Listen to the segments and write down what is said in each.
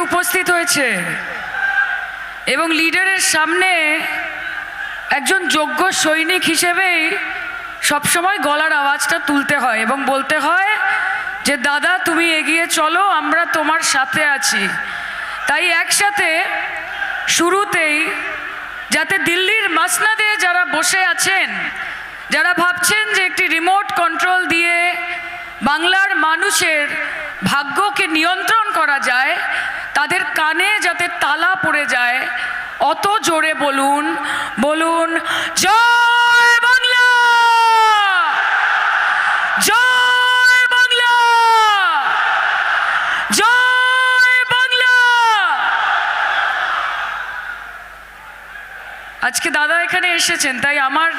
উপস্থিত হয়েছে। এবং লিডারের সামনে একজন যোগ্য সৈনিক হিসেবেই সবসময় গলার আওয়াজটা তুলতে হয় এবং বলতে হয় যে, দাদা, তুমি এগিয়ে চলো, আমরা তোমার সাথে আছি। তাই একসাথে শুরুতেই যাতে দিল্লির মাসনাদে যারা বসে আছেন, যারা ভাবছেন যে একটি রিমোট কন্ট্রোল দিয়ে বাংলার মানুষের ভাগ্যকে নিয়ন্ত্রণ করা যায় তাদের কানে যাতে তালা পড়ে যায়, অত জোরে বলুন বলুন, জয় বাংলা! জয় বাংলা! জয় বাংলা! আজকে দাদা এখানে এসেছেন, তাই আমার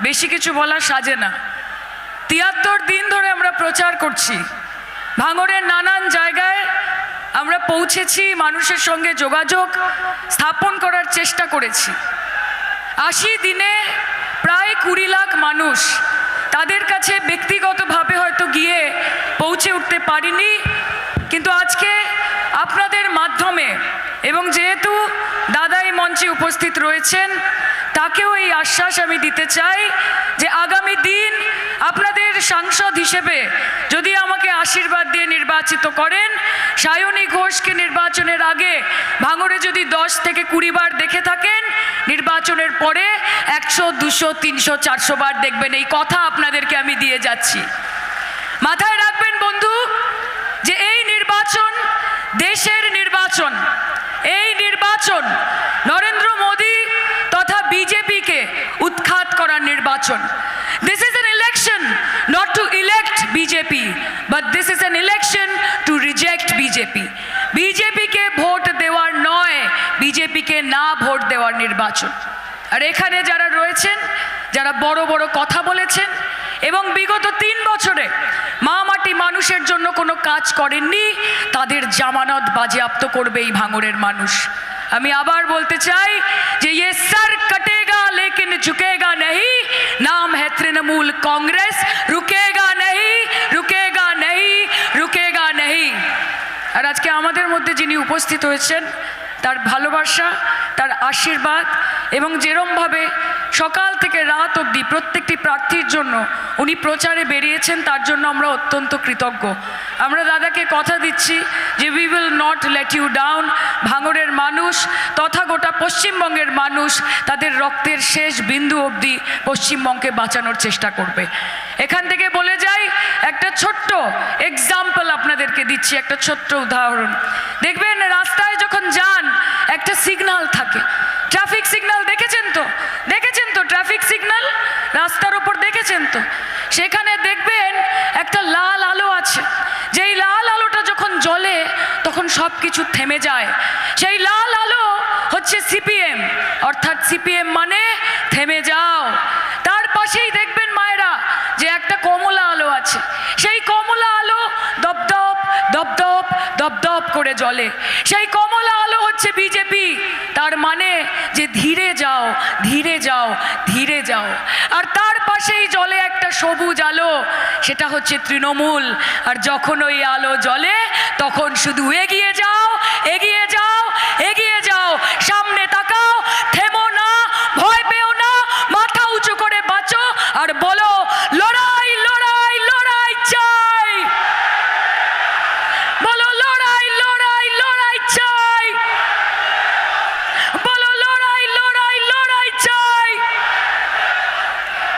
বেশি কিছু বলা সাজে না। তিয়াত্তর দিন ধরে আমরা প্রচার করছি। ভাঙড়ের নানান জায়গায় আমরা পৌঁছেছি, মানুষের সঙ্গে যোগাযোগ স্থাপন করার চেষ্টা করেছি। আশি দিনে প্রায় কুড়ি লাখ মানুষ তাদের কাছে ব্যক্তিগতভাবে হয়তো গিয়ে পৌঁছে উঠতে পারিনি, কিন্তু আজকে আপনাদের মাধ্যমে এবং যেহেতু দাদা এই মঞ্চে উপস্থিত রয়েছেন, তাকেও এই আশ্বাস আমি দিতে চাই যে আগামী দিন আপনাদের সাংসদ হিসেবে যদি আমাকে আশীর্বাদ দিয়ে নির্বাচিত করেন, সায়নী ঘোষকে নির্বাচনের আগে ভাঙড়ে যদি দশ থেকে কুড়ি বার দেখে থাকেন, নির্বাচনের পরে একশো, দুশো, তিনশো, চারশো বার দেখবেন। এই কথা আপনাদেরকে আমি দিয়ে যাচ্ছি। মাথায় রাখবেন বন্ধু যে এই নির্বাচন দেশের নির্বাচন। এই নির্বাচন নরেন্দ্র মোদী তথা বিজেপিকে উৎখাত করার নির্বাচন। This is an election not to elect BJP but this is an election to reject BJP বিজেপিকে ভোট দেওয়ার নয় বিজেপিকে না ভোট দেওয়ার নির্বাচন। আর এখানে যারা রয়েছেন, যারা বড় বড় কথা বলেছেন, এবং বিগত তিন বছরে মা মাটি মানুষের জন্য কোনো কাজ করেননি, তাদের জামানত বাজেয়াপ্ত করবে এই ভাঙরের মানুষ। আমি আবার বলতে চাই যে ইয়ে সর কটেগা লেকিন ঝুঁকেগা নেই নাম है তৃণমূল कांग्रेस रुकेगा नहीं रुकेगा नहीं रुकेगा नहीं আর আজকে আমাদের মধ্যে যিনি উপস্থিত হয়েছেন তার ভালোবাসা তার আশীর্বাদ এবং যেরমভাবে সকাল থেকে রাত অবধি প্রত্যেকটি প্রার্থীর জন্য উনি প্রচারে বেরিয়েছেন, তার জন্য আমরা অত্যন্ত কৃতজ্ঞ। আমরা দাদাকে কথা দিচ্ছি যে we will not let you down ভাঙড়ের মানুষ তথা গোটা পশ্চিমবঙ্গের মানুষ তাদের রক্তের শেষ বিন্দু অবধি পশ্চিমবঙ্গকে বাঁচানোর চেষ্টা করবে। এখান থেকে বলে যাই, একটা ছোট্ট এক্সাম্পল আপনাদেরকে দিচ্ছি, একটা ছোট্ট উদাহরণ। দেখবেন রাস্তায় যখন যান, একটা সিগন্যাল থাকে। ট্রাফিক সিগন্যাল দেখেছেন তো দেখেছেন তো ট্রাফিক সিগন্যাল রাস্তার উপর দেখেছেন তো সেখানে দেখবেন একটা লাল আলো আছে যেই লাল আলোটা যখন জ্বলে তখন সব কিছু থেমে যায়। সেই লাল আলো হচ্ছে সিপিএম। অর্থাৎ সিপিএম মানে থেমে যাও। তার পাশেই দেখবেন মায়েরা যে একটা কমলা আলো আছে। সেই কমলা আলো দপদপ দপদপ দপদপ করে জলে সেই কমলা আলো বিজেপি, তার মানে যে ধীরে যাও ধীরে যাও ধীরে যাও। আর তার পাশেই জলে একটা সবুজ আলো, সেটা হচ্ছে তৃণমূল। আর যখন ওই আলো জলে তখন শুধু এগিয়ে যাও এগিয়ে যাও এগিয়ে যাও সামনে তাকাও থেমো না ভয় পেও না মাথা উঁচু করে বাঁচো আর বলো লড়াই লড়াই লড়াই চাই বলো লড়াই লড়াই লড়াই চাই বলো লড়াই লড়াই লড়াই চাই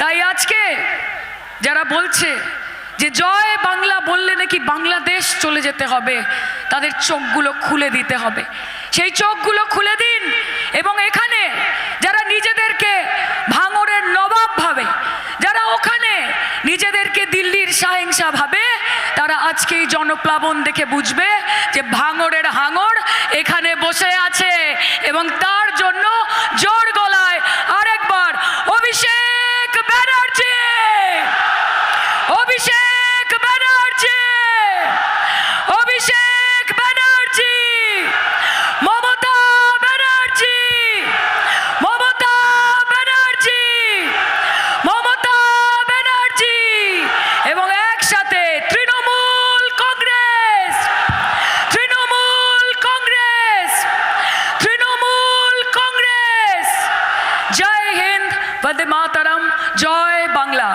তাই আজকে যারা বলছে যে, জয় বাংলা বললে নাকি বাংলাদেশ চলে যেতে হবে? তাদের চোখগুলো খুলে দিতে হবে। সেই চোখগুলো খুলে দিন এবং এখানে যারা নিজেদেরকে ভাঙরের নবাব ভাবে, যারা ওখানে নিজেদেরকে দিল্লির সাহিংসা ভাবে, তারা আজকে এই জনপ্লাবন দেখে বুঝবে যে ভাঙরের হাঙর এখানে বসে আছে এবং তার জন্য জোর বন্দে মাতারাম জয় বাংলা।